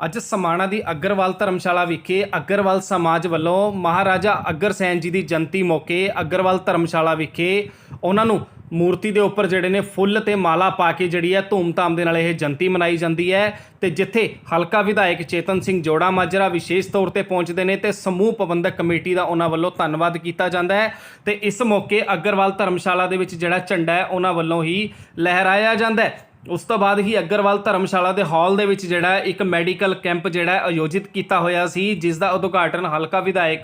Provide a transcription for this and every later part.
ਅੱਜ ਸਮਾਣਾ ਦੀ ਅਗਰਵਾਲ ਧਰਮਸ਼ਾਲਾ ਵਿਖੇ ਅਗਰਵਾਲ ਸਮਾਜ ਵੱਲੋਂ ਮਹਾਰਾਜਾ ਅਗਰਸੈਨ ਜੀ ਦੀ ਜਨਤੀ ਮੌਕੇ ਅਗਰਵਾਲ ਧਰਮਸ਼ਾਲਾ ਵਿਖੇ ਉਹਨਾਂ ਨੂੰ ਮੂਰਤੀ ਦੇ ਉੱਪਰ ਜਿਹੜੇ ਨੇ ਫੁੱਲ ਤੇ ਮਾਲਾ ਪਾ ਕੇ ਜਿਹੜੀ ਹੈ ਧੂਮਧਾਮ ਦੇ ਨਾਲ ਇਹ ਜਨਤੀ ਮਨਾਈ ਜਾਂਦੀ ਹੈ ਤੇ ਜਿੱਥੇ ਹਲਕਾ ਵਿਧਾਇਕ ਚੇਤਨ ਸਿੰਘ ਜੋੜਾ ਮਾਜਰਾ ਵਿਸ਼ੇਸ਼ ਤੌਰ ਤੇ ਪਹੁੰਚਦੇ ਨੇ ਤੇ ਸਮੂਹ ਪ੍ਰਬੰਧਕ ਕਮੇਟੀ ਦਾ ਉਹਨਾਂ ਵੱਲੋਂ ਧੰਨਵਾਦ ਕੀਤਾ ਜਾਂਦਾ ਹੈ ਤੇ ਇਸ ਮੌਕੇ ਅਗਰਵਾਲ ਧਰਮਸ਼ਾਲਾ ਦੇ ਵਿੱਚ ਜਿਹੜਾ ਝੰਡਾ ਹੈ, ਉਹਨਾਂ ਵੱਲੋਂ ਹੀ ਲਹਿਰਾਇਆ ਜਾਂਦਾ ਹੈ। ਉਸ ਤੋਂ ਬਾਅਦ ਹੀ ਅਗਰਵਾਲ ਧਰਮਸ਼ਾਲਾ ਦੇ ਹਾਲ ਦੇ ਵਿੱਚ ਜਿਹੜਾ ਇੱਕ ਮੈਡੀਕਲ ਕੈਂਪ ਜਿਹੜਾ ਆਯੋਜਿਤ ਕੀਤਾ ਹੋਇਆ ਸੀ, ਜਿਸ ਦਾ ਉਦਘਾਟਨ ਹਲਕਾ ਵਿਧਾਇਕ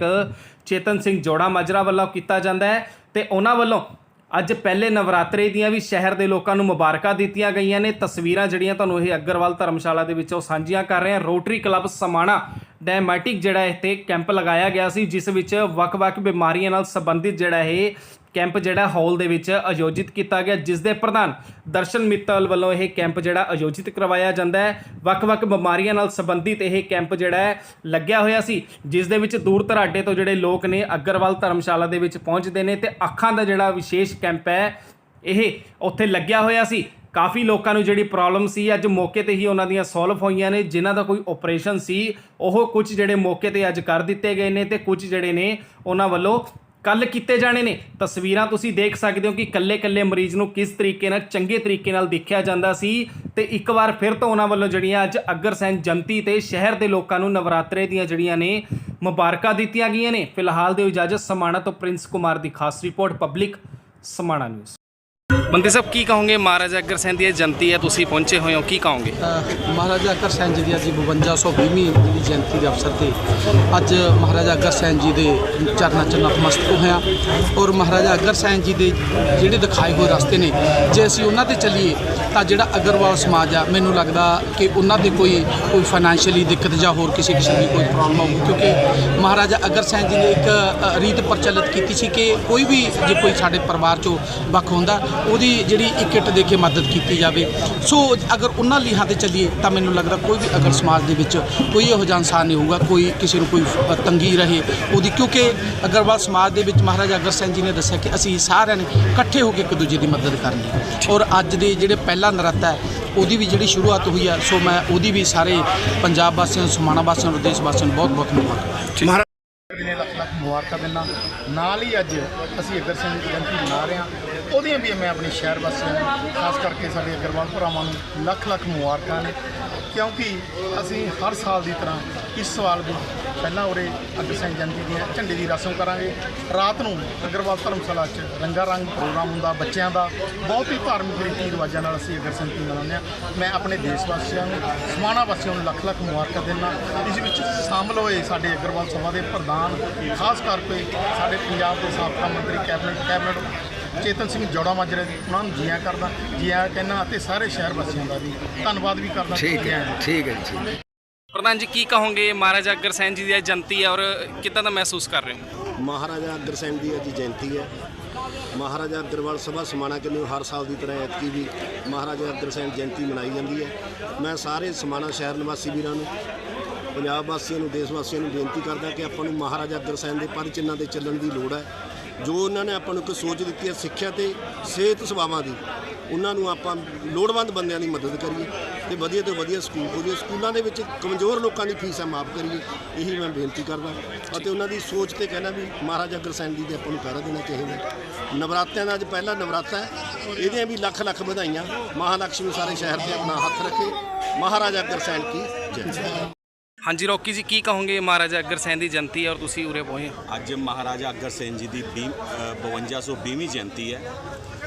ਚੇਤਨ ਸਿੰਘ ਜੋੜਾ ਮਾਜਰਾ ਵੱਲੋਂ ਕੀਤਾ ਜਾਂਦਾ ਹੈ ਤੇ ਉਹਨਾਂ ਵੱਲੋਂ ਅੱਜ ਪਹਿਲੇ ਨਵਰਾਤਰੇ ਦੀਆਂ ਵੀ ਸ਼ਹਿਰ ਦੇ ਲੋਕਾਂ ਨੂੰ ਮੁਬਾਰਕਾਂ ਦਿੱਤੀਆਂ ਗਈਆਂ ਨੇ। ਤਸਵੀਰਾਂ ਜਿਹੜੀਆਂ ਤੁਹਾਨੂੰ ਇਹ ਅਗਰਵਾਲ ਧਰਮਸ਼ਾਲਾ ਦੇ ਵਿੱਚੋਂ ਸਾਂਝੀਆਂ ਕਰ ਰਹੇ ਹਾਂ। ਰੋਟਰੀ ਕਲੱਬ ਸਮਾਣਾ ਡੈਮੈਟਿਕ ਜਿਹੜਾ ਇੱਥੇ ਕੈਂਪ ਲਗਾਇਆ ਗਿਆ ਸੀ, ਜਿਸ ਵਿੱਚ ਵੱਖ-ਵੱਖ ਬਿਮਾਰੀਆਂ ਨਾਲ ਸੰਬੰਧਿਤ ਜਿਹੜਾ ਇਹ ਕੈਂਪ ਜਿਹੜਾ ਹਾਲ ਦੇ ਵਿੱਚ ਆਯੋਜਿਤ ਕੀਤਾ ਗਿਆ, ਜਿਸ ਦੇ ਪ੍ਰਧਾਨ ਦਰਸ਼ਨ ਮਿੱਤਲ ਵੱਲੋਂ ਇਹ ਕੈਂਪ ਜਿਹੜਾ ਆਯੋਜਿਤ ਕਰਵਾਇਆ ਜਾਂਦਾ ਹੈ। ਵੱਖ-ਵੱਖ ਬਿਮਾਰੀਆਂ ਨਾਲ ਸੰਬੰਧਿਤ ਇਹ ਕੈਂਪ ਜਿਹੜਾ ਹੈ, ਲੱਗਿਆ ਹੋਇਆ ਸੀ, ਜਿਸ ਦੇ ਵਿੱਚ ਦੂਰ ਦਰਾਡੇ ਤੋਂ ਜਿਹੜੇ ਲੋਕ ਨੇ, ਅਗਰਵਾਲ ਧਰਮਸ਼ਾਲਾ ਦੇ ਵਿੱਚ ਪਹੁੰਚਦੇ ਨੇ ਤੇ ਅੱਖਾਂ ਦਾ ਜਿਹੜਾ ਵਿਸ਼ੇਸ਼ ਕੈਂਪ ਹੈ, ਇਹ ਉੱਥੇ ਲੱਗਿਆ ਹੋਇਆ ਸੀ। ਕਾਫੀ ਲੋਕਾਂ ਨੂੰ ਜਿਹੜੀ ਪ੍ਰੋਬਲਮ ਸੀ, ਅੱਜ ਮੌਕੇ ਤੇ ਹੀ ਉਹਨਾਂ ਦੀਆਂ ਸੋਲਵ ਹੋਈਆਂ ਨੇ, ਜਿਨ੍ਹਾਂ ਦਾ ਕੋਈ ਆਪਰੇਸ਼ਨ ਸੀ, ਉਹ ਕੁਝ ਜਿਹੜੇ ਮੌਕੇ ਤੇ ਅੱਜ ਕਰ ਦਿੱਤੇ ਗਏ ਨੇ ਤੇ ਕੁਝ ਜਿਹੜੇ ਨੇ ਉਹਨਾਂ ਵੱਲੋਂ ਕੱਲ ਕੀਤੇ ਜਾਣੇ ਨੇ। ਤਸਵੀਰਾਂ ਤੁਸੀਂ ਦੇਖ ਸਕਦੇ ਹੋ ਕਿ ਕੱਲੇ-ਕੱਲੇ ਮਰੀਜ਼ ਨੂੰ ਕਿਸ ਤਰੀਕੇ ਨਾਲ, ਚੰਗੇ ਤਰੀਕੇ ਨਾਲ ਦੇਖਿਆ ਜਾਂਦਾ ਸੀ। ਤੇ ਇੱਕ ਵਾਰ ਫਿਰ ਤੋਂ ਉਹਨਾਂ ਵੱਲੋਂ ਜਿਹੜੀਆਂ ਅੱਜ ਅਗਰਸੈਨ ਜਨਤੀ ਤੇ ਸ਼ਹਿਰ ਦੇ ਲੋਕਾਂ ਨੂੰ ਨਵਰਾਤਰੇ ਦੀਆਂ ਜਿਹੜੀਆਂ ਨੇ, ਮੁਬਾਰਕਾਂ ਦਿੱਤੀਆਂ ਗਈਆਂ ਨੇ। ਫਿਲਹਾਲ ਦੇ ਇਜਾਜ਼ਤ ਸਮਾਣਾ ਤੋਂ ਪ੍ਰਿੰਸ ਕੁਮਾਰ ਦੀ ਖਾਸ ਰਿਪੋਰਟ, ਪਬਲਿਕ ਸਮਾਣਾ ਨਿਊਜ਼। ਬੰਦੇ ਸਾਹਿਬ ਕੀ ਕਹੋਗੇ? ਮਹਾਰਾਜਾ ਅਗਰਸੈਨ ਦੀ ਇਹ ਜਨਤੀ ਹੈ, ਤੁਸੀਂ ਪਹੁੰਚੇ ਹੋਏ ਹੋ, ਕੀ ਕਹੋਗੇ? ਮਹਾਰਾਜਾ ਅਗਰ ਸੈਨ ਜੀ ਦੀ ਅੱਜ 5220ਵੀਂ ਜਿਹੜੀ ਜਯੰਤੀ ਦੇ ਅਵਸਰ ਤੇ ਅੱਜ ਮਹਾਰਾਜਾ ਅਗਰ ਸੈਨ ਜੀ ਦੇ ਚਰਨਾਂ 'ਚ ਨਤਮਸਤਕ ਹੋਇਆ ਔਰ ਮਹਾਰਾਜਾ ਅਗਰ ਸੈਨ ਜੀ ਦੇ ਜਿਹੜੇ ਦਿਖਾਏ ਹੋਏ ਰਸਤੇ ਨੇ, ਜੇ ਅਸੀਂ ਉਹਨਾਂ ਤੇ ਚੱਲੀਏ, ਤਾਂ ਜਿਹੜਾ ਅਗਰਵਾਲ ਸਮਾਜ ਆ, ਮੈਨੂੰ ਲੱਗਦਾ ਕਿ ਉਹਨਾਂ ਦੇ ਕੋਈ ਕੋਈ ਫਾਈਨੈਂਸ਼ੀਅਲੀ ਦਿੱਕਤ ਜਾਂ ਹੋਰ ਕਿਸੇ ਕਿਸਮ ਦੀ ਕੋਈ ਪ੍ਰੋਬਲਮ ਹੋਊਗੀ ਕਿਉਂਕਿ ਮਹਾਰਾਜਾ ਅਗਰ ਸੈਨ ਜੀ ਨੇ ਇੱਕ ਰੀਤ ਪ੍ਰਚਲਿਤ ਕੀਤੀ ਸੀ ਕਿ ਕੋਈ ਵੀ, ਜੇ ਕੋਈ ਸਾਡੇ ਪਰਿਵਾਰ 'ਚੋਂ ਵੱਖ ਹੁੰਦਾ ਉਹ ਉਹਦੀ ਜਿਹੜੀ ਇੱਕ ਇੱਟ ਦੇ ਕੇ ਮਦਦ ਕੀਤੀ ਜਾਵੇ। ਸੋ ਅਗਰ ਉਹਨਾਂ ਲੀਹਾਂ ਤੇ ਚੱਲੀਏ ਤਾਂ ਮੈਨੂੰ ਲੱਗਦਾ ਕੋਈ ਵੀ ਅਗਰ ਸਮਾਜ ਦੇ ਵਿੱਚ ਕੋਈ ਇਹੋ ਜਿਹਾ ਇਨਸਾਨ ਨਹੀਂ ਹੋਊਗਾ ਕੋਈ ਕਿਸੇ ਨੂੰ ਕੋਈ ਤੰਗੀ ਰਹੇ ਉਹਦੀ। ਕਿਉਂਕਿ ਅਗਰਵਾਲ ਸਮਾਜ ਦੇ ਵਿੱਚ ਮਹਾਰਾਜਾ ਅਗਰ ਸਿੰਘ ਜੀ ਨੇ ਦੱਸਿਆ ਕਿ ਅਸੀਂ ਸਾਰਿਆਂ ਨੇ ਇਕੱਠੇ ਹੋ ਕੇ ਇੱਕ ਦੂਜੇ ਦੀ ਮਦਦ ਕਰਨੀ ਔਰ ਅੱਜ ਦੇ ਜਿਹੜੇ ਪਹਿਲਾ ਨਰਾਤਾ ਹੈ ਉਹਦੀ ਵੀ ਜਿਹੜੀ ਸ਼ੁਰੂਆਤ ਹੋਈ ਹੈ ਸੋ ਮੈਂ ਉਹਦੀ ਵੀ ਸਾਰੇ ਪੰਜਾਬ ਵਾਸੀਆਂ ਨੂੰ ਸਮਾਣਾ ਵਾਸੀਆਂ ਨੂੰ ਦੇਸ਼ ਵਾਸੀਆਂ ਨੂੰ ਬਹੁਤ ਬਹੁਤ ਮੁਬਾਰਕ ਮਹਾਰਾਜ ਨੇ ਲੱਖ ਲੱਖ ਮੁਬਾਰਕਾਂ ਦਿੰਦਾ। ਨਾਲ ਹੀ ਅੱਜ ਅਸੀਂ ਅਗਰ ਸਿੰਘ ਦੀ ਜਯੰਤੀ ਮਨਾ ਰਹੇ ਹਾਂ ਉਹਦੀਆਂ ਵੀ ਮੈਂ ਆਪਣੇ ਸ਼ਹਿਰ ਵਾਸੀਆਂ ਨੂੰ, ਖਾਸ ਕਰਕੇ ਸਾਡੇ ਅਗਰਵਾਲ ਭਰਾਵਾਂ ਨੂੰ ਲੱਖ ਲੱਖ ਮੁਬਾਰਕਾਂ ਨੇ। ਕਿਉਂਕਿ ਅਸੀਂ ਹਰ ਸਾਲ ਦੀ ਤਰ੍ਹਾਂ ਇਸ ਸਾਲ ਵੀ ਪਹਿਲਾਂ ਉਰੇ ਅਗਰ ਸਿੰਘ ਜਯੰਤੀ ਦੀਆਂ ਝੰਡੇ ਦੀ ਰਸਮ ਕਰਾਂਗੇ। ਰਾਤ ਨੂੰ ਅਗਰਵਾਲ ਧਰਮਸ਼ਾਲਾ 'ਚ ਰੰਗਾ ਰੰਗ ਪ੍ਰੋਗਰਾਮ ਹੁੰਦਾ, ਬੱਚਿਆਂ ਦਾ ਬਹੁਤ ਹੀ ਧਾਰਮਿਕ ਰੀਤੀ ਰਿਵਾਜਾਂ ਨਾਲ ਅਸੀਂ ਅਗਰ ਸਿੰਘ ਮਨਾਉਂਦੇ ਹਾਂ। ਮੈਂ ਆਪਣੇ ਦੇਸ਼ ਵਾਸੀਆਂ ਨੂੰ, ਸਮਾਣਾ ਵਾਸੀਆਂ ਨੂੰ ਲੱਖ ਲੱਖ ਮੁਬਾਰਕਾਂ ਦਿੰਦਾ ਇਸ ਵਿੱਚ ਸ਼ਾਮਲ ਹੋਏ ਸਾਡੇ ਅਗਰਵਾਲ ਸਭਾ ਦੇ ਪ੍ਰਧਾਨ, ਖਾਸ ਕਰਕੇ ਸਾਡੇ ਪੰਜਾਬ ਦੇ ਸਾਬਕਾ ਮੰਤਰੀ, ਕੈਬਨਿਟ ਕੈਬਨਿਟ ਚੇਤਨ ਸਿੰਘ ਜੋੜਾ ਮਾਜਰੇ ਦੀ ਉਹਨਾਂ ਨੂੰ ਜੀਆਂ ਕਰਦਾ ਜੀਆਂ ਕਹਿੰਦਾ ਅਤੇ ਸਾਰੇ ਸ਼ਹਿਰ ਵਾਸੀਆਂ ਦਾ ਵੀ ਧੰਨਵਾਦ ਵੀ ਕਰਦਾ। ਠੀਕ ਹੈ। ਠੀਕ ਹੈ ਜੀ। ਪ੍ਰਧਾਨ ਜੀ ਕੀ ਕਹੋਗੇ? ਮਹਾਰਾਜਾ ਅਗਰਸੈਨ ਜੀ ਦੀ ਜਨਤੀ ਹੈ ਔਰ ਕਿੱਦਾਂ ਦਾ ਮਹਿਸੂਸ ਕਰ ਰਹੇ ਹੋ? ਮਹਾਰਾਜਾ ਅਗਰਸੈਨ ਦੀ ਅੱਜ ਜਯੰਤੀ ਹੈ। ਮਹਾਰਾਜਾ ਅਗਰਵਾਲ ਸਭਾ ਸਮਾਣਾ ਕਿੰਨੂ ਹਰ ਸਾਲ ਦੀ ਤਰ੍ਹਾਂ ਐਤਕੀ ਵੀ ਮਹਾਰਾਜਾ ਅਗਰਸੈਨ ਜਯੰਤੀ ਮਨਾਈ ਜਾਂਦੀ ਹੈ। ਮੈਂ ਸਾਰੇ ਸਮਾਣਾ ਸ਼ਹਿਰ ਨਿਵਾਸੀ ਵੀਰਾਂ ਨੂੰ ਪੰਜਾਬ ਵਾਸੀਆਂ ਨੂੰ ਦੇਸ਼ ਵਾਸੀਆਂ ਨੂੰ ਬੇਨਤੀ ਕਰਦਾ ਕਿ ਆਪਾਂ ਨੂੰ ਮਹਾਰਾਜਾ ਅਗਰਸੈਨ ਦੇ ਪਦ ਚਿੰਨ੍ਹਾਂ ਤੇ ਚੱਲਣ ਦੀ ਲੋੜ ਹੈ। ਜੋ ਉਹਨਾਂ ਨੇ ਆਪਾਂ ਨੂੰ ਇੱਕ ਸੋਚ ਦਿੱਤੀ ਹੈ ਸਿੱਖਿਆ ਤੇ ਸਿਹਤ ਸੇਵਾਵਾਂ ਦੀ, ਉਹਨਾਂ ਨੂੰ ਆਪਾਂ ਲੋੜਵੰਦ ਬੰਦਿਆਂ ਦੀ ਮਦਦ ਕਰੀਏ ਤੇ ਵਧੀਆ ਤੋਂ ਵਧੀਆ ਸਕੂਲ ਖੋਲੀਏ। ਸਕੂਲਾਂ ਦੇ ਵਿੱਚ ਕਮਜ਼ੋਰ ਲੋਕਾਂ ਦੀ ਫੀਸਾਂ ਮਾਫ ਕਰੀਏ, ਇਹੀ ਮੈਂ ਬੇਨਤੀ ਕਰਦਾ। ਅਤੇ ਉਹਨਾਂ ਦੀ ਸੋਚ ਤੇ ਕਹਿਣਾ ਵੀ ਮਹਾਰਾਜਾ ਅਗਰਸੈਨ ਜੀ ਦੇ ਆਪਾਂ ਨੂੰ ਪਹਿਰਾ ਦੇਣਾ ਚਾਹੀਦਾ ਨਵਰਾਤਿਆਂ ਦਾ ਅੱਜ ਪਹਿਲਾ ਨਵਰਾਤਾ ਹੈ, ਇਹਦੀਆਂ ਵੀ ਲੱਖ ਲੱਖ ਵਧਾਈਆਂ। ਮਹਾਲక్ష్ਮੀ ਸਾਰੇ ਸ਼ਹਿਰ ਤੇ ਆਪਣਾ ਹੱਥ ਰੱਖੇ। ਮਹਾਰਾਜਾ ਅਗਰਸੈਨ ਕੀ ਜੈ। ਹਾਂਜੀ ਰੋਕੀ ਜੀ ਕੀ ਕਹੋਗੇ ਮਹਾਰਾਜਾ ਅਗਰਸੈਨ ਦੀ ਜਨਤੀ ਹੈ ਔਰ ਤੁਸੀਂ ਉਰੇ ਪਹੁੰਚੇ ਹੋ? ਅੱਜ ਮਹਾਰਾਜਾ ਅਗਰ ਸਿੰਘ ਜੀ ਦੀ 20 ਅ, 5220ਵੀਂ ਜਯੰਤੀ ਹੈ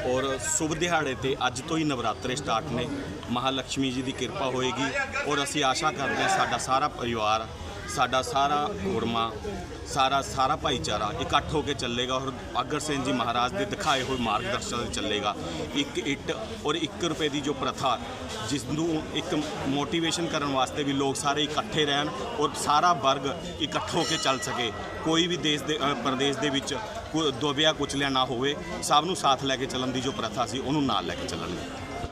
ਔਰ ਸ਼ੁਭ ਦਿਹਾੜੇ ਤੇ ਅੱਜ ਤੋਂ ਹੀ ਨਵਰਾਤਰੇ ਸਟਾਰਟ ਨੇ। ਮਹਾਲక్ష్ਮੀ ਜੀ ਦੀ ਕਿਰਪਾ ਹੋਏਗੀ ਔਰ ਅਸੀਂ ਆਸ਼ਾ ਕਰਦੇ ਹਾਂ ਸਾਡਾ ਸਾਰਾ ਪਰਿਵਾਰ ਸਾਡਾ ਸਾਰਾ ਕੁੜਮਾ ਸਾਰਾ ਸਾਰਾ ਭਾਈਚਾਰਾ ਇਕੱਠ ਹੋ ਕੇ ਚੱਲੇਗਾ ਔਰ ਅਗਰ ਸਿੰਘ ਜੀ ਮਹਾਰਾਜ ਦੇ ਦਿਖਾਏ ਹੋਏ ਮਾਰਗਦਰਸ਼ਨ ਤੇ ਚੱਲੇਗਾ। ਇੱਕ ਇੱਟ ਔਰ 1 ਰੁਪਏ ਦੀ ਜੋ ਪ੍ਰਥਾ, ਜਿਸ ਨੂੰ ਇੱਕ ਮੋਟੀਵੇਸ਼ਨ ਕਰਨ ਵਾਸਤੇ ਵੀ ਲੋਕ ਸਾਰੇ ਇਕੱਠੇ ਰਹਿਣ ਔਰ ਸਾਰਾ ਵਰਗ ਇਕੱਠ ਹੋ ਕੇ ਚੱਲ ਸਕੇ। ਕੋਈ ਵੀ ਦੇਸ਼ ਦੇ ਪ੍ਰਦੇਸ਼ ਦੇ ਵਿੱਚ ਕੋ- ਦਬਿਆ ਕੁਚਲਿਆ ਨਾ ਹੋਵੇ, ਸਭ ਨੂੰ ਸਾਥ ਲੈ ਕੇ ਚੱਲਣ ਦੀ ਜੋ ਪ੍ਰਥਾ ਸੀ, ਉਹਨੂੰ ਨਾਲ ਲੈ ਕੇ ਚੱਲਣਗੇ